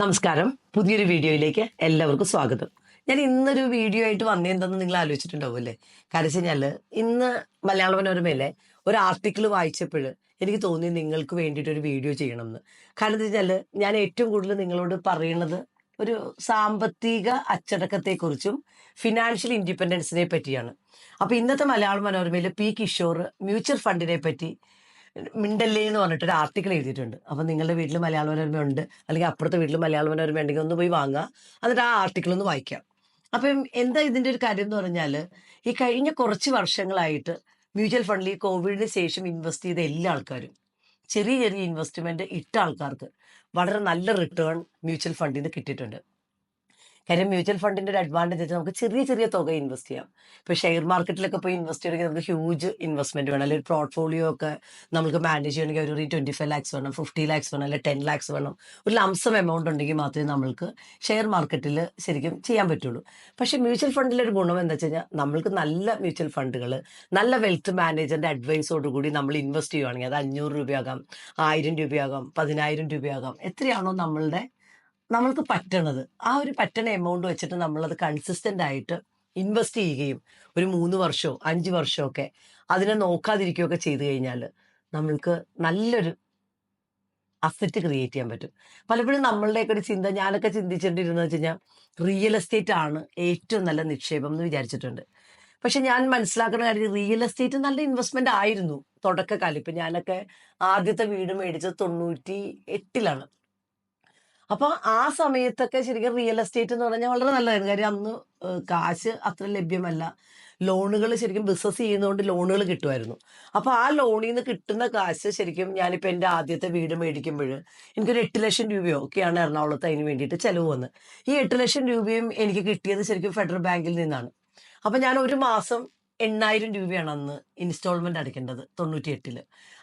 നമസ്കാരം. പുതിയൊരു വീഡിയോയിലേക്ക് എല്ലാവർക്കും സ്വാഗതം. ഞാൻ ഇന്നൊരു വീഡിയോ ആയിട്ട് വന്നതെന്തെന്ന് നിങ്ങൾ ആലോചിച്ചിട്ടുണ്ടാവും അല്ലേ? കഴിഞ്ഞാൽ ഇന്ന് മലയാള മനോരമയിലെ ഒരു ആർട്ടിക്കിൾ വായിച്ചപ്പോൾ എനിക്ക് തോന്നി നിങ്ങൾക്ക് വേണ്ടിയിട്ട് ഒരു വീഡിയോ ചെയ്യണം എന്ന് കാരണം എന്താ വെച്ചാൽ ഞാൻ ഏറ്റവും കൂടുതൽ നിങ്ങളോട് പറയുന്നത് ഒരു സാമ്പത്തിക അച്ചടക്കത്തെക്കുറിച്ചും ഫിനാൻഷ്യൽ ഇൻഡിപെൻഡൻസിനെ പറ്റിയാണ്. അപ്പോൾ ഇന്നത്തെ മലയാള മനോരമയിൽ പി കിഷോർ മ്യൂച്വൽ ഫണ്ടിനെ പറ്റി മിണ്ടല്ലേ എന്ന് പറഞ്ഞിട്ട് ഒരു ആർട്ടിക്കിൾ എഴുതിയിട്ടുണ്ട്. അപ്പം നിങ്ങളുടെ വീട്ടിൽ മലയാള മനോരമ ഉണ്ട് അല്ലെങ്കിൽ അപ്പുറത്തെ വീട്ടിൽ മലയാള മനോരമ ഉണ്ടെങ്കിൽ ഒന്ന് പോയി വാങ്ങുക. എന്നിട്ട് ആ ആർട്ടിക്കിൾ ഒന്ന് വായിക്കാം. അപ്പം എന്താ ഇതിന്റെ ഒരു കാര്യം എന്ന് പറഞ്ഞാൽ ഈ കഴിഞ്ഞ കുറച്ച് വർഷങ്ങളായിട്ട് മ്യൂച്വൽ ഫണ്ടിൽ ഈ കോവിഡിന് ശേഷം ഇൻവെസ്റ്റ് ചെയ്ത എല്ലാ ആൾക്കാരും ചെറിയ ചെറിയ ഇൻവെസ്റ്റ്മെന്റ് ഇട്ട ആൾക്കാർക്ക് വളരെ നല്ല റിട്ടേൺ മ്യൂച്വൽ ഫണ്ടിൽ നിന്ന് കിട്ടിയിട്ടുണ്ട്. കാര്യം മ്യൂച്വൽ ഫണ്ടിന്റെ ഒരു അഡ്വാന്റേജ് വെച്ചാൽ നമുക്ക് ചെറിയ ചെറിയ തുക ഇൻവെസ്റ്റ് ചെയ്യാം. ഇപ്പൊ ഷെയർ മാർക്കറ്റിലൊക്കെ പോയി ഇൻവെസ്റ്റ് ചെയ്യണമെങ്കിൽ നമുക്ക് ഹ്യൂജ് ഇൻവെസ്റ്റ്മെന്റ് വേണം. അല്ലെങ്കിൽ പോർട്ട്ഫോളിയോ ഒക്കെ നമുക്ക് മാനേജ് ചെയ്യണമെങ്കിൽ ഒരു ട്വന്റി ഫൈവ് ലാക്സ് വേണം ഫിഫ്റ്റി ലാക്സ് വേണം അല്ലെങ്കിൽ ടെൻ ലാക്സ് വേണം. ഒരു ലംസം എമൗണ്ട് ഉണ്ടെങ്കിൽ മാത്രമേ നമ്മൾക്ക് ഷെയർ മാർക്കറ്റിൽ ശരിക്കും ചെയ്യാൻ പറ്റുള്ളൂ. പക്ഷേ മ്യൂച്വൽ ഫണ്ടിലെ ഒരു ഗുണം എന്താ വെച്ച് നമ്മൾക്ക് നല്ല മ്യൂച്വൽ ഫണ്ടുകൾ നല്ല വെൽത്ത് മാനേജറിന്റെ അഡ്വൈസോട് കൂടി നമ്മൾ ഇൻവെസ്റ്റ് ചെയ്യുകയാണെങ്കിൽ അത് അഞ്ഞൂറ് രൂപയാകാം ആയിരം രൂപയാകാം പതിനായിരം രൂപയാകാം എത്രയാണോ നമ്മളുടെ നമ്മൾക്ക് പറ്റണത്. ആ ഒരു പറ്റണ എമൗണ്ട് വെച്ചിട്ട് നമ്മളത് കൺസിസ്റ്റന്റ് ആയിട്ട് ഇൻവെസ്റ്റ് ചെയ്യുകയും ഒരു മൂന്ന് വർഷമോ അഞ്ച് വർഷമോ ഒക്കെ അതിനെ നോക്കാതിരിക്കുകയൊക്കെ ചെയ്തു കഴിഞ്ഞാൽ നമ്മൾക്ക് നല്ലൊരു അസറ്റ് ക്രിയേറ്റ് ചെയ്യാൻ പറ്റും. പലപ്പോഴും നമ്മളുടെയൊക്കെ ഒരു ചിന്ത ഞാനൊക്കെ ചിന്തിച്ചിട്ടിരുന്നത് വെച്ച് കഴിഞ്ഞാൽ റിയൽ എസ്റ്റേറ്റ് ആണ് ഏറ്റവും നല്ല നിക്ഷേപം എന്ന് വിചാരിച്ചിട്ടുണ്ട്. പക്ഷെ ഞാൻ മനസ്സിലാക്കുന്ന കാര്യം റിയൽ എസ്റ്റേറ്റ് നല്ല ഇൻവെസ്റ്റ്മെന്റ് ആയിരുന്നു തുടക്കകാലം ഇപ്പൊ ഞാനൊക്കെ ആദ്യത്തെ വീട് മേടിച്ചത് തൊണ്ണൂറ്റി എട്ടിലാണ് അപ്പൊ ആ സമയത്തൊക്കെ ശരിക്കും റിയൽ എസ്റ്റേറ്റ് എന്ന് പറഞ്ഞാൽ വളരെ നല്ലതായിരുന്നു. കാര്യം അന്ന് കാശ് അത്ര ലഭ്യമല്ല. ലോണുകൾ ശരിക്കും ബിസിനസ് ചെയ്യുന്നതുകൊണ്ട് ലോണുകൾ കിട്ടുമായിരുന്നു. അപ്പൊ ആ ലോണിൽ നിന്ന് കിട്ടുന്ന കാശ് ശരിക്കും ഞാനിപ്പോൾ എന്റെ ആദ്യത്തെ വീട് മേടിക്കുമ്പോൾ എനിക്കൊരു എട്ട് ലക്ഷം രൂപയോ ഒക്കെയാണ് എറണാകുളത്ത് അതിന് വേണ്ടിയിട്ട് ചിലവ് വന്നത്. ഈ എട്ട് ലക്ഷം രൂപയും എനിക്ക് കിട്ടിയത് ശരിക്കും ഫെഡറൽ ബാങ്കിൽ നിന്നാണ്. അപ്പൊ ഞാൻ ഒരു മാസം എണ്ണായിരം രൂപയാണ് അന്ന് ഇൻസ്റ്റാൾമെന്റ് അടയ്ക്കേണ്ടത് തൊണ്ണൂറ്റി എട്ടിൽ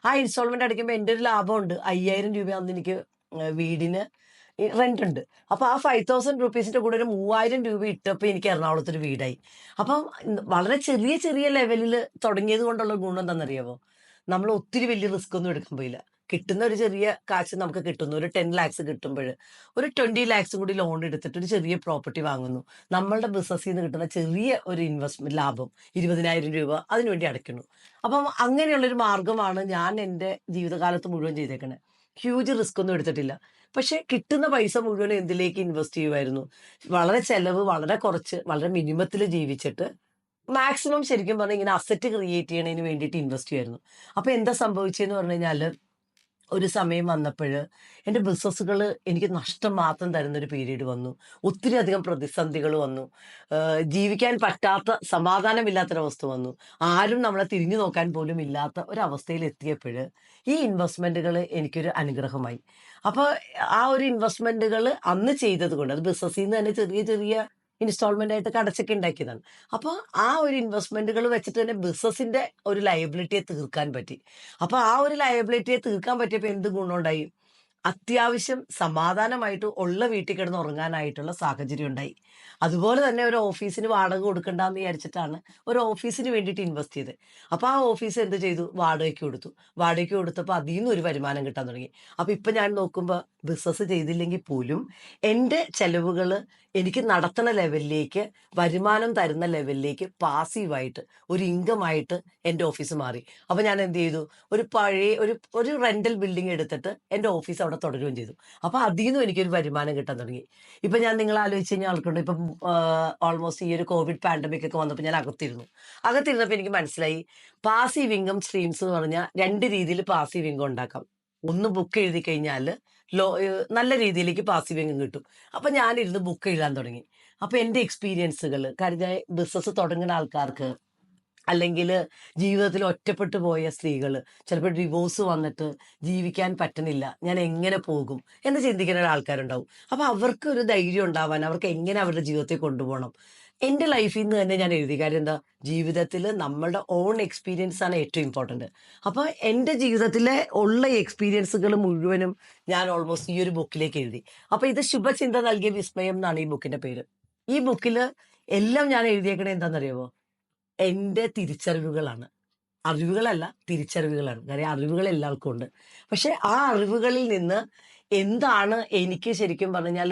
ആ ഇൻസ്റ്റാൾമെന്റ് അടയ്ക്കുമ്പോൾ എന്റെ ഒരു ലാഭമുണ്ട്. അയ്യായിരം രൂപ അന്ന് എനിക്ക് വീടിന് റെന്റ് ഉണ്ട്. അപ്പൊ ആ ഫൈവ് തൗസൻഡ് റുപ്പീസിന്റെ കൂടെ ഒരു മൂവായിരം രൂപ ഇട്ടപ്പോൾ എനിക്ക് എറണാകുളത്ത് ഒരു വീടായി. അപ്പം വളരെ ചെറിയ ചെറിയ ലെവലിൽ തുടങ്ങിയത് കൊണ്ടുള്ള ഗുണം എന്താണെന്നറിയാമോ നമ്മൾ ഒത്തിരി വലിയ റിസ്ക് ഒന്നും എടുക്കാൻ പോയില്ല. കിട്ടുന്ന ഒരു ചെറിയ കാശ് നമുക്ക് കിട്ടുന്നു. ഒരു ടെൻ ലാക്സ് കിട്ടുമ്പോൾ ഒരു ട്വന്റി ലാക്സും കൂടി ലോൺ എടുത്തിട്ട് ഒരു ചെറിയ പ്രോപ്പർട്ടി വാങ്ങുന്നു. നമ്മളുടെ ബിസിനസ്സിൽ നിന്ന് കിട്ടുന്ന ചെറിയ ഒരു ഇൻവെസ്റ്റ്മെന്റ് ലാഭം ഇരുപതിനായിരം രൂപ അതിനുവേണ്ടി അടയ്ക്കുന്നു. അപ്പം അങ്ങനെയുള്ളൊരു മാർഗമാണ് ഞാൻ എന്റെ ജീവിതകാലത്ത് മുഴുവൻ ചെയ്തേക്കണേ. ഹ്യൂജ് റിസ്ക് ഒന്നും എടുത്തിട്ടില്ല. പക്ഷെ കിട്ടുന്ന പൈസ മുഴുവൻ എന്തിലേക്ക് ഇൻവെസ്റ്റ് ചെയ്യുമായിരുന്നു വളരെ ചെലവ് വളരെ കുറച്ച് വളരെ മിനിമത്തിൽ ജീവിച്ചിട്ട് മാക്സിമം ശരിക്കും പറഞ്ഞാൽ ഇങ്ങനെ അസറ്റ് ക്രിയേറ്റ് ചെയ്യണതിന് വേണ്ടിയിട്ട് ഇൻവെസ്റ്റ് ചെയ്യുമായിരുന്നു അപ്പൊ എന്താ സംഭവിച്ചതെന്ന് പറഞ്ഞു കഴിഞ്ഞാൽ ഒരു സമയം വന്നപ്പോൾ എന്റെ ബിസിനസ്സുകൾ എനിക്ക് നഷ്ടം മാത്രം തരുന്നൊരു പീരീഡ് വന്നു. ഒത്തിരി അധികം പ്രതിസന്ധികൾ വന്നു. ജീവിക്കാൻ പറ്റാത്ത സമാധാനമില്ലാത്തൊരവസ്ഥ വന്നു. ആരും നമ്മളെ തിരിഞ്ഞു നോക്കാൻ പോലും ഇല്ലാത്ത ഒരവസ്ഥയിൽ എത്തിയപ്പോൾ ഈ ഇൻവെസ്റ്റ്മെന്റുകൾ എനിക്കൊരു അനുഗ്രഹമായി. അപ്പോൾ ആ ഒരു ഇൻവെസ്റ്റ്മെന്റുകൾ അന്ന് ചെയ്തത് കൊണ്ട് അത് ബിസിനസ്സിൽ നിന്ന് തന്നെ ചെറിയ ചെറിയ ഇൻസ്റ്റാൾമെന്റ് ആയിട്ട് കടച്ചൊക്കെ ഉണ്ടാക്കിയതാണ് അപ്പോൾ ആ ഒരു ഇൻവെസ്റ്റ്മെന്റുകൾ വെച്ചിട്ട് തന്നെ ബിസിനസിന്റെ ഒരു ലയബിലിറ്റിയെ തീർക്കാൻ പറ്റി. അപ്പൊ ആ ഒരു ലയബിലിറ്റിയെ തീർക്കാൻ പറ്റിയപ്പോൾ എന്ത് ഗുണമുണ്ടായി? അത്യാവശ്യം സമാധാനമായിട്ട് ഉള്ള വീട്ടിൽ കിടന്ന് ഉറങ്ങാനായിട്ടുള്ള സാഹചര്യം ഉണ്ടായി. അതുപോലെ തന്നെ ഒരു ഓഫീസിന് വാടക കൊടുക്കണ്ടെന്ന് വിചാരിച്ചിട്ടാണ് ഒരു ഓഫീസിന് വേണ്ടിയിട്ട് ഇൻവെസ്റ്റ് ചെയ്തത്. അപ്പോൾ ആ ഓഫീസ് എന്ത് ചെയ്തു? വാടകയ്ക്ക് കൊടുത്തു. വാടകയ്ക്ക് കൊടുത്തപ്പോൾ അതിൽ നിന്ന് ഒരു വരുമാനം കിട്ടാൻ തുടങ്ങി. അപ്പോൾ ഇപ്പൊ ഞാൻ നോക്കുമ്പോൾ ബിസിനസ് ചെയ്തില്ലെങ്കിൽ പോലും എന്റെ ചെലവുകൾ എനിക്ക് നടത്തുന്ന ലെവലിലേക്ക് വരുമാനം തരുന്ന ലെവലിലേക്ക് പാസീവായിട്ട് ഒരു ഇൻകമായിട്ട് എന്റെ ഓഫീസ് മാറി. അപ്പോൾ ഞാൻ എന്ത് ചെയ്തു? ഒരു പഴയ ഒരു ഒരു റെന്റൽ ബിൽഡിംഗ് എടുത്തിട്ട് എന്റെ ഓഫീസ് അവിടെ തുടരുകയും ചെയ്തു. അപ്പോൾ അതിൽ നിന്നും എനിക്കൊരു വരുമാനം കിട്ടാൻ തുടങ്ങി. ഇപ്പം ഞാൻ നിങ്ങൾ ആലോചിച്ച് കഴിഞ്ഞാൽ ആൾക്കുണ്ട്. ഇപ്പം ഓൾമോസ്റ്റ് ഈ ഒരു കോവിഡ് പാൻഡമിക് ഒക്കെ വന്നപ്പോൾ ഞാൻ അകത്തിരുന്നു. അകത്തിരുന്നപ്പോൾ എനിക്ക് മനസ്സിലായി പാസീവ് ഇൻകം സ്ട്രീംസ് എന്ന് പറഞ്ഞാൽ രണ്ട് രീതിയിൽ പാസീവ് ഇൻകം ഉണ്ടാക്കാം. ഒന്ന് ബുക്ക് എഴുതി കഴിഞ്ഞാൽ ലോ നല്ല രീതിയിലേക്ക് പാസീവ് ഇൻകം കിട്ടും. അപ്പം ഞാനിരുന്ന് ബുക്ക് എഴുതാൻ തുടങ്ങി. അപ്പോൾ എന്റെ എക്സ്പീരിയൻസുകൾ കഴിഞ്ഞ ബിസിനസ് തുടങ്ങുന്ന ആൾക്കാർക്ക് അല്ലെങ്കിൽ ജീവിതത്തിൽ ഒറ്റപ്പെട്ടു പോയ സ്ത്രീകൾ ചിലപ്പോൾ ഡിവോഴ്സ് വന്നിട്ട് ജീവിക്കാൻ പറ്റണില്ല ഞാൻ എങ്ങനെ പോകും എന്ന് ചിന്തിക്കുന്ന ആൾക്കാരുണ്ടാവും അപ്പോൾ അവർക്ക് ഒരു ധൈര്യം ഉണ്ടാവാൻ അവർക്ക് എങ്ങനെ അവരുടെ ജീവിതത്തെ കൊണ്ടുപോകണം എന്റെ ലൈഫിൽ നിന്ന് തന്നെ ഞാൻ എഴുതി. കാര്യം എന്താ? ജീവിതത്തിൽ നമ്മളുടെ ഓൺ എക്സ്പീരിയൻസ് ആണ് ഏറ്റവും ഇമ്പോർട്ടന്റ് അപ്പോൾ എന്റെ ജീവിതത്തിലെ ഉള്ള എക്സ്പീരിയൻസുകൾ മുഴുവനും ഞാൻ ഓൾമോസ്റ്റ് ഈ ഒരു ബുക്കിലേക്ക് എഴുതി. അപ്പോൾ ഇത് ശുഭചിന്ത നൽകിയ വിസ്മയം എന്നാണ് ഈ ബുക്കിന്റെ പേര്. ഈ ബുക്കിൽ എല്ലാം ഞാൻ എഴുതിയേക്കണേ എന്താണെന്നറിയാമോ എന്റെ തിരിച്ചറിവുകളാണ്. അറിവുകളല്ല തിരിച്ചറിവുകളാണ്. കാര്യം അറിവുകൾ എല്ലാവർക്കും ഉണ്ട്. പക്ഷെ ആ അറിവുകളിൽ നിന്ന് എന്താണ് എനിക്ക് ശരിക്കും പറഞ്ഞാൽ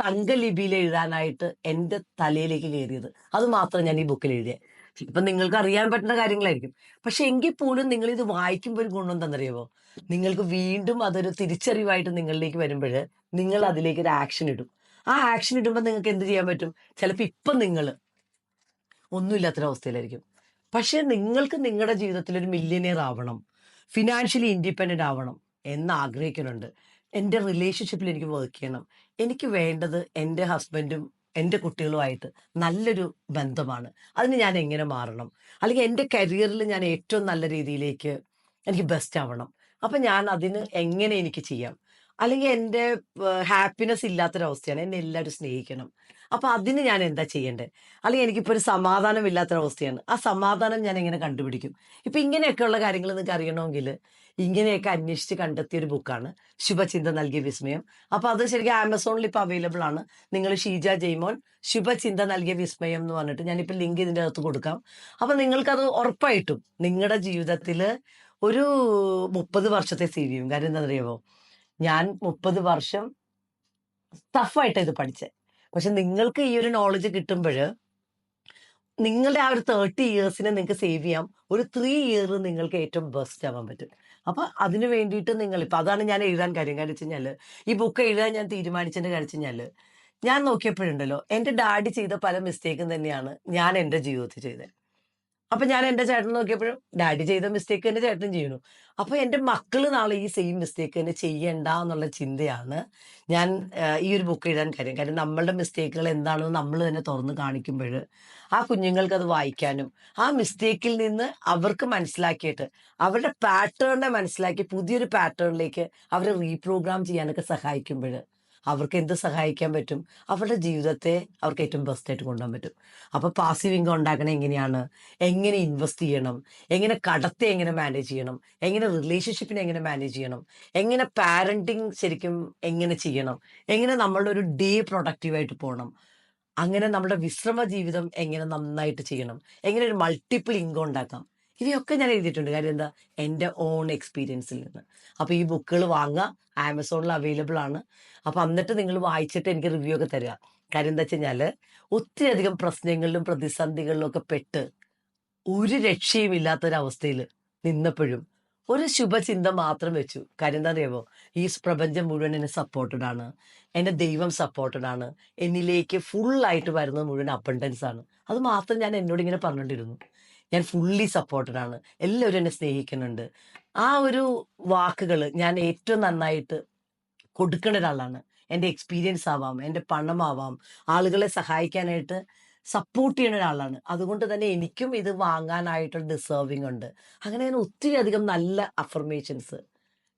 തങ്കലിപിയിൽ എഴുതാനായിട്ട് എന്റെ തലയിലേക്ക് കയറിയത്. അത് മാത്രം ഞാൻ ഈ ബുക്കിൽ എഴുതിയത് ഇപ്പൊ നിങ്ങൾക്ക് അറിയാൻ പറ്റുന്ന കാര്യങ്ങളായിരിക്കും. പക്ഷെ എങ്കിൽ പോലും നിങ്ങൾ ഇത് വായിക്കുമ്പോൾ ഒരു ഗുണം എന്താണെന്നറിയാമോ നിങ്ങൾക്ക് വീണ്ടും അതൊരു തിരിച്ചറിവായിട്ട് നിങ്ങളിലേക്ക് വരുമ്പോൾ നിങ്ങൾ അതിലേക്ക് ഒരു ആക്ഷൻ ഇടും. ആ ആക്ഷൻ ഇടുമ്പോൾ നിങ്ങൾക്ക് എന്ത് ചെയ്യാൻ പറ്റും? ചിലപ്പോൾ ഇപ്പം നിങ്ങൾ ഒന്നുമില്ലാത്തൊരവസ്ഥയിലായിരിക്കും. പക്ഷെ നിങ്ങൾക്ക് നിങ്ങളുടെ ജീവിതത്തിൽ ഒരു മില്യനിയർ ആവണം. ഫിനാൻഷ്യലി ഇൻഡിപെൻഡന്റ് ആവണം എന്ന് ആഗ്രഹിക്കുന്നുണ്ട്. എന്റെ റിലേഷൻഷിപ്പിൽ എനിക്ക് വർക്ക് ചെയ്യണം. എനിക്ക് വേണ്ടത് എന്റെ ഹസ്ബൻഡും എന്റെ കുട്ടികളുമായിട്ട് നല്ലൊരു ബന്ധമാണ്. അതിന് ഞാൻ എങ്ങനെ മാറണം? അല്ലെങ്കിൽ എന്റെ കരിയറിൽ ഞാൻ ഏറ്റവും നല്ല രീതിയിലേക്ക് എനിക്ക് ബെസ്റ്റ് ആവണം. അപ്പം ഞാൻ അതിന് എങ്ങനെ എനിക്ക് ചെയ്യാം? അല്ലെങ്കിൽ എന്റെ ഹാപ്പിനെസ് ഇല്ലാത്തൊരവസ്ഥയാണ് എന്നെ എല്ലാവരും സ്നേഹിക്കണം. അപ്പം അതിന് ഞാൻ എന്താ ചെയ്യേണ്ടത് അല്ലെങ്കിൽ എനിക്കിപ്പോൾ ഒരു സമാധാനം ഇല്ലാത്തൊരവസ്ഥയാണ് ആ സമാധാനം ഞാൻ എങ്ങനെ കണ്ടുപിടിക്കും? ഇപ്പം ഇങ്ങനെയൊക്കെയുള്ള കാര്യങ്ങൾ നിങ്ങൾക്ക് അറിയണമെങ്കിൽ ഇങ്ങനെയൊക്കെ അന്വേഷിച്ച് കണ്ടെത്തിയ ഒരു ബുക്കാണ് ശുഭചിന്ത നൽകിയ വിസ്മയം. അപ്പോൾ അത് ശരിക്കും ആമസോണിൽ ഇപ്പോൾ അവൈലബിൾ ആണ്. നിങ്ങൾ ഷീജ ജെയ്മോൻ ശുഭചിന്ത നൽകിയ വിസ്മയം എന്ന് പറഞ്ഞിട്ട് ഞാനിപ്പോൾ ലിങ്ക് ഇതിന്റെ അകത്ത് കൊടുക്കാം. അപ്പം നിങ്ങൾക്കത് ഉറപ്പായിട്ടും നിങ്ങളുടെ ജീവിതത്തിൽ ഒരു മുപ്പത് വർഷത്തെ സി കാര്യം എന്താ അറിയാമോ ഞാൻ മുപ്പത് വർഷം ടഫായിട്ട് ഇത് പഠിച്ചത് പക്ഷെ നിങ്ങൾക്ക് ഈ ഒരു നോളജ് കിട്ടുമ്പോൾ നിങ്ങളുടെ ആ ഒരു തേർട്ടി ഇയേഴ്സിനെ നിങ്ങൾക്ക് സേവ് ചെയ്യാം. ഒരു ത്രീ ഇയർ നിങ്ങൾക്ക് ഏറ്റവും ബെസ്റ്റ് ആവാൻ പറ്റും. അപ്പോൾ അതിന് വേണ്ടിയിട്ട് നിങ്ങൾ ഇപ്പൊ അതാണ് ഞാൻ എഴുതാൻ കാര്യം. കാര്യം വെച്ച് കഴിഞ്ഞാൽ ഈ ബുക്ക് എഴുതാൻ ഞാൻ തീരുമാനിച്ചതിന്റെ കാര്യം വെച്ച് കഴിഞ്ഞാൽ ഞാൻ നോക്കിയപ്പോഴുണ്ടല്ലോ എന്റെ ഡാഡി ചെയ്ത പല മിസ്റ്റേക്കും തന്നെയാണ് ഞാൻ എന്റെ ജീവിതത്തിൽ ചെയ്തത് അപ്പൊ ഞാൻ എന്റെ ചേട്ടൻ നോക്കിയപ്പോഴും ഡാഡി ചെയ്ത മിസ്റ്റേക്ക് തന്നെ ചേട്ടൻ ചെയ്യണു അപ്പൊ എന്റെ മക്കൾ നാളെ ഈ സെയിം മിസ്റ്റേക്ക് തന്നെ ചെയ്യണ്ട എന്നുള്ള ചിന്തയാണ് ഞാൻ ഈ ഒരു ബുക്ക് എഴുതാൻ കാര്യം. കാര്യം നമ്മളുടെ മിസ്റ്റേക്കുകൾ എന്താണെന്ന് നമ്മൾ തന്നെ തുറന്ന് കാണിക്കുമ്പോൾ ആ കുഞ്ഞുങ്ങൾക്ക് അത് വായിക്കാനും ആ മിസ്റ്റേക്കിൽ നിന്ന് അവർക്ക് മനസ്സിലാക്കിയിട്ട് അവരുടെ പാറ്റേണിനെ മനസ്സിലാക്കി പുതിയൊരു പാറ്റേണിലേക്ക് അവരെ റീപ്രോഗ്രാം ചെയ്യാനൊക്കെ സഹായിക്കുമ്പോൾ അവർക്ക് എന്ത് സഹായിക്കാൻ പറ്റും? അവരുടെ ജീവിതത്തെ അവർക്ക് ഏറ്റവും ബെസ്റ്റ് ആയിട്ട് കൊണ്ടുപോകാൻ പറ്റും. അപ്പോൾ പാസീവ് ഇൻകം ഉണ്ടാക്കണത് എങ്ങനെയാണ്? എങ്ങനെ ഇൻവെസ്റ്റ് ചെയ്യണം? എങ്ങനെ കടത്തെ എങ്ങനെ മാനേജ് ചെയ്യണം? എങ്ങനെ റിലേഷൻഷിപ്പിനെ എങ്ങനെ മാനേജ് ചെയ്യണം? എങ്ങനെ പാരന്റിങ് ശരിക്കും എങ്ങനെ ചെയ്യണം? എങ്ങനെ നമ്മളുടെ ഒരു ഡേ പ്രൊഡക്റ്റീവായിട്ട് പോകണം? അങ്ങനെ നമ്മുടെ വിശ്രമ ജീവിതം എങ്ങനെ നന്നായിട്ട് ചെയ്യണം? എങ്ങനെ ഒരു മൾട്ടിപ്പിൾ ഇൻകം ഉണ്ടാക്കാം? ഇവയൊക്കെ ഞാൻ എഴുതിയിട്ടുണ്ട്. കാര്യം എന്താ? എന്റെ ഓൺ എക്സ്പീരിയൻസിൽ നിന്ന്. അപ്പോൾ ഈ ബുക്കുകൾ വാങ്ങുക ആമസോണിൽ അവൈലബിൾ ആണ്. അപ്പോൾ എന്നിട്ട് നിങ്ങൾ വായിച്ചിട്ട് എനിക്ക് റിവ്യൂ ഒക്കെ തരിക. കാര്യം എന്താ വെച്ച് കഴിഞ്ഞാൽ ഒത്തിരി അധികം പ്രശ്നങ്ങളിലും പ്രതിസന്ധികളിലും ഒക്കെ പെട്ട് ഒരു രക്ഷയും ഇല്ലാത്തൊരവസ്ഥയിൽ നിന്നപ്പോഴും ഒരു ശുഭചിന്ത മാത്രം വെച്ചു. കാര്യം എന്താ അറിയാമോ ഈ പ്രപഞ്ചം മുഴുവൻ എന്നെ സപ്പോർട്ടഡ് ആണ്. എന്റെ ദൈവം സപ്പോർട്ടഡ് ആണ്. എന്നിലേക്ക് ഫുള്ളായിട്ട് വരുന്നത് മുഴുവൻ അബണ്ടൻസ് ആണ്. അത് മാത്രം ഞാൻ എന്നോട് ഇങ്ങനെ പറഞ്ഞുകൊണ്ടിരുന്നു. ഞാൻ ഫുള്ളി സപ്പോർട്ടഡ് ആണ്. എല്ലാവരും എന്നെ സ്നേഹിക്കുന്നുണ്ട്. ആ ഒരു വാക്കുകൾ ഞാൻ ഏറ്റവും നന്നായിട്ട് കൊടുക്കുന്ന ഒരാളാണ്. എന്റെ എക്സ്പീരിയൻസ് ആവാം എന്റെ പണമാവാം ആളുകളെ സഹായിക്കാനായിട്ട് സപ്പോർട്ട് ചെയ്യുന്ന ഒരാളാണ്. അതുകൊണ്ട് തന്നെ എനിക്കും ഇത് വാങ്ങാനായിട്ടുള്ള ഡിസേർവിംഗ് ഉണ്ട്. അങ്ങനെ ഞാൻ ഒത്തിരി അധികം നല്ല അഫർമേഷൻസ്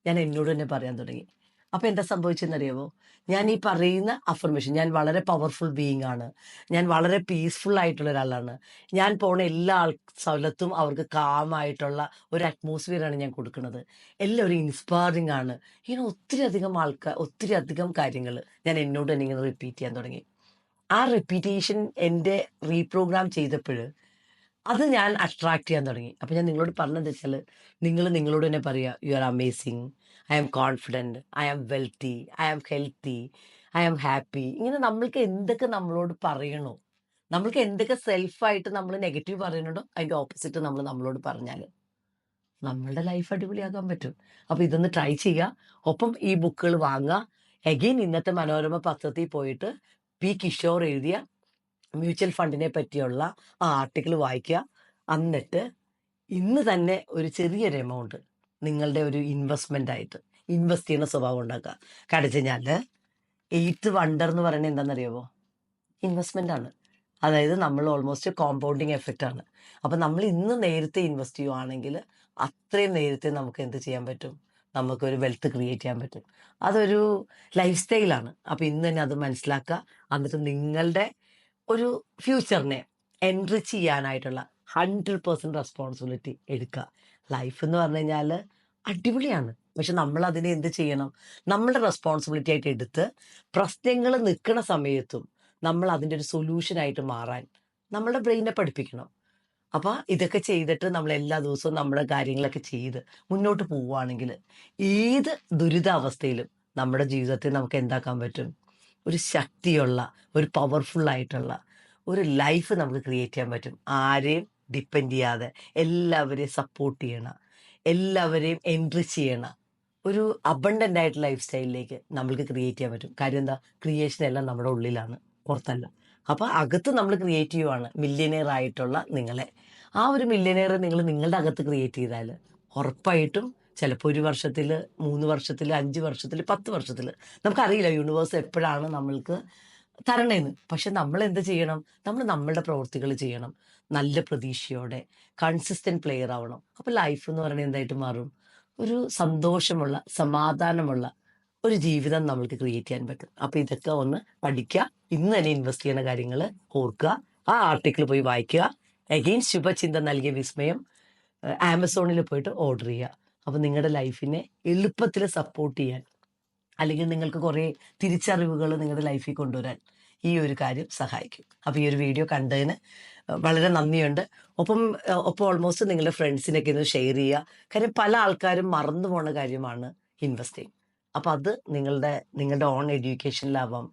ഞാൻ എന്നോട് തന്നെ പറയാൻ തുടങ്ങി. അപ്പൊ എന്താ സംഭവിച്ചെന്നറിയാവോ? ഞാൻ ഈ പറയുന്ന അഫർമേഷൻ ഞാൻ വളരെ പവർഫുൾ ബീയിങ് ആണ്. ഞാൻ വളരെ പീസ്ഫുൾ ആയിട്ടുള്ള ഒരാളാണ്. ഞാൻ പോണ എല്ലാ ആൾ സ്ഥലത്തും അവർക്ക് കാമായിട്ടുള്ള ഒരു അറ്റ്മോസ്ഫിയർ ആണ് ഞാൻ കൊടുക്കുന്നത്. എല്ലാവരും ഇൻസ്പയറിങ് ആണ്. ഇങ്ങനെ ഒത്തിരി അധികം ആൾക്കാർ ഒത്തിരി അധികം കാര്യങ്ങൾ ഞാൻ എന്നോട് തന്നെ ഇങ്ങനെ റിപ്പീറ്റ് ചെയ്യാൻ തുടങ്ങി. ആ റിപ്പീറ്റേഷൻ എന്റെ റീപ്രോഗ്രാം ചെയ്തപ്പോൾ അത് ഞാൻ അട്രാക്ട് ചെയ്യാൻ തുടങ്ങി. അപ്പം ഞാൻ നിങ്ങളോട് പറഞ്ഞതെന്ന് വെച്ചാൽ നിങ്ങൾ നിങ്ങളോട് തന്നെ പറയുക you are amazing I am confident I am wealthy I am healthy I am happy ഇങ്ങനെ നമ്മൾക്ക് എന്തൊക്കെ നമ്മളോട് പറയണോ? നമ്മൾക്ക് എന്തൊക്കെ സെൽഫായിട്ട് നമ്മൾ നെഗറ്റീവ് പറയുന്നുണ്ടോ? അതിന്റെ ഓപ്പോസിറ്റ് നമ്മൾ നമ്മളോട് പറഞ്ഞാൽ നമ്മളുടെ ലൈഫ് അടിപൊളിയാക്കാൻ പറ്റും. അപ്പോൾ ഇതൊന്ന് ട്രൈ ചെയ്യുക ഒപ്പം ഈ ബുക്കുകൾ വാങ്ങുക. എഗെയിൻ ഇന്നത്തെ മനോരമ പത്രത്തിൽ പോയിട്ട് പി കിഷോർ എഴുതിയ മ്യൂച്വൽ ഫണ്ടിനെ പറ്റിയുള്ള ആ ആർട്ടിക്കിൾ വായിക്കുക. എന്നിട്ട് ഇന്ന് തന്നെ ഒരു ചെറിയൊരു എമൗണ്ട് നിങ്ങളുടെ ഒരു ഇൻവെസ്റ്റ്മെന്റ് ആയിട്ട് ഇൻവെസ്റ്റ് ചെയ്യുന്ന സ്വഭാവം ഉണ്ടാക്കുക. കാരണം എയ്ത്ത് വണ്ടർ എന്ന് പറയുന്നത് എന്താണെന്നറിയാമോ ഇൻവെസ്റ്റ്മെന്റ് ആണ്. അതായത് നമ്മൾ ഓൾമോസ്റ്റ് കോമ്പൗണ്ടിങ് എഫക്റ്റ് ആണ്. അപ്പം നമ്മൾ ഇന്ന് നേരത്തെ ഇൻവെസ്റ്റ് ചെയ്യുവാണെങ്കിൽ അത്രയും നേരത്തെ നമുക്ക് എന്ത് ചെയ്യാൻ പറ്റും? നമുക്കൊരു വെൽത്ത് ക്രിയേറ്റ് ചെയ്യാൻ പറ്റും. അതൊരു ലൈഫ് സ്റ്റൈലാണ് അപ്പം ഇന്ന് തന്നെ അത് മനസ്സിലാക്കുക. എന്നിട്ട് നിങ്ങളുടെ ഒരു ഫ്യൂച്ചറിനെ എൻറിച്ച് ചെയ്യാനായിട്ടുള്ള ഹൺഡ്രഡ് പേഴ്സന്റ് റെസ്പോൺസിബിലിറ്റി എടുക്കുക. ലൈഫ് എന്ന് പറഞ്ഞു കഴിഞ്ഞാൽ അടിപൊളിയാണ്. പക്ഷെ നമ്മൾ അതിനെ എന്ത് ചെയ്യണം? നമ്മളുടെ റെസ്പോൺസിബിലിറ്റി ആയിട്ട് എടുത്ത് പ്രശ്നങ്ങൾ നിൽക്കുന്ന സമയത്തും നമ്മൾ അതിന്റെ ഒരു സൊല്യൂഷനായിട്ട് മാറാൻ നമ്മളുടെ ബ്രെയിനെ പഠിപ്പിക്കണം. അപ്പോൾ ഇതൊക്കെ ചെയ്തിട്ട് നമ്മൾ എല്ലാ ദിവസവും നമ്മുടെ കാര്യങ്ങളൊക്കെ ചെയ്ത് മുന്നോട്ട് പോവുകയാണെങ്കിൽ ഏത് ദുരിതാവസ്ഥയിലും നമ്മുടെ ജീവിതത്തിൽ നമുക്ക് എന്താക്കാൻ പറ്റും? ഒരു ശക്തിയുള്ള ഒരു പവർഫുൾ ആയിട്ടുള്ള ഒരു ലൈഫ് നമുക്ക് ക്രിയേറ്റ് ചെയ്യാൻ പറ്റും. ആരെയും ഡിപ്പെൻഡ് ചെയ്യാതെ എല്ലാവരെയും സപ്പോർട്ട് ചെയ്യണം. എല്ലാവരെയും എൻട്രി ചെയ്യണം. ഒരു അബണ്ടന്റ് ആയിട്ട് ലൈഫ് സ്റ്റൈലിലേക്ക് നമ്മൾക്ക് ക്രിയേറ്റ് ചെയ്യാൻ പറ്റും. കാര്യം എന്താ? ക്രിയേഷൻ എല്ലാം നമ്മുടെ ഉള്ളിലാണ് പുറത്തല്ല. അപ്പോൾ അകത്ത് നമ്മൾ ക്രിയേറ്റ് ചെയ്യുവാണ്. മില്യനെയർ ആയിട്ടുള്ള നിങ്ങളെ. ആ ഒരു മില്യനെയർ നിങ്ങൾ നിങ്ങളുടെ അകത്ത് ക്രിയേറ്റ് ചെയ്താൽ ഉറപ്പായിട്ടും ചിലപ്പോൾ ഒരു വർഷത്തിൽ മൂന്ന് വർഷത്തിൽ അഞ്ച് വർഷത്തിൽ പത്ത് വർഷത്തിൽ നമുക്കറിയില്ല യൂണിവേഴ്സ് എപ്പോഴാണ് നമ്മൾക്ക് തരണേന്ന്. പക്ഷെ നമ്മൾ എന്ത് ചെയ്യണം? നമ്മൾ നമ്മളുടെ പ്രവൃത്തികൾ ചെയ്യണം. നല്ല പ്രതീക്ഷയോടെ കൺസിസ്റ്റന്റ് പ്ലെയർ ആവണം. അപ്പോൾ ലൈഫ് എന്ന് പറയുന്നത് എന്തായിട്ട് മാറും? ഒരു സന്തോഷമുള്ള സമാധാനമുള്ള ഒരു ജീവിതം നമ്മൾക്ക് ക്രിയേറ്റ് ചെയ്യാൻ പറ്റും. അപ്പോൾ ഇതൊക്കെ ഒന്ന് പഠിക്കുക. ഇന്ന് തന്നെ ഇൻവെസ്റ്റ് ചെയ്യുന്ന കാര്യങ്ങൾ ഓർക്കുക. ആ ആർട്ടിക്കിൾ പോയി വായിക്കുക. അഗെയിൻ ശുഭചിന്ത നൽകിയ വിസ്മയം ആമസോണിൽ പോയിട്ട് ഓർഡർ ചെയ്യുക. അപ്പൊ നിങ്ങളുടെ ലൈഫിനെ എളുപ്പത്തിൽ സപ്പോർട്ട് ചെയ്യാൻ അല്ലെങ്കിൽ നിങ്ങൾക്ക് കുറേ തിരിച്ചറിവുകൾ നിങ്ങളുടെ ലൈഫിൽ കൊണ്ടുവരാൻ ഈ ഒരു കാര്യം സഹായിക്കും. അപ്പോൾ ഈ ഒരു വീഡിയോ കണ്ടതിന് വളരെ നന്ദിയുണ്ട്. ഒപ്പം ഒപ്പം ഓൾമോസ്റ്റ് നിങ്ങളുടെ ഫ്രണ്ട്സിനൊക്കെ ഒന്ന് ഷെയർ ചെയ്യുക. കാര്യം പല ആൾക്കാരും മറന്നു പോണ കാര്യമാണ് ഇൻവെസ്റ്റിംഗ് അപ്പോൾ അത് നിങ്ങളുടെ നിങ്ങളുടെ ഓൺ എഡ്യൂക്കേഷനിലാവാം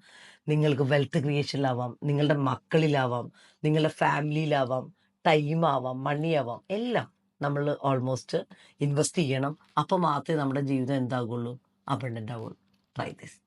നിങ്ങൾക്ക് വെൽത്ത് ക്രിയേഷനിലാവാം നിങ്ങളുടെ മക്കളിലാവാം നിങ്ങളുടെ ഫാമിലിയിലാവാം ടൈം ആവാം മണി ആവാം എല്ലാം നമ്മൾ ഓൾമോസ്റ്റ് ഇൻവെസ്റ്റ് ചെയ്യണം. അപ്പോൾ മാത്രമേ നമ്മുടെ ജീവിതം എന്താകുള്ളൂ അബണ്ടന്റ് ആവുള്ളൂ. Try this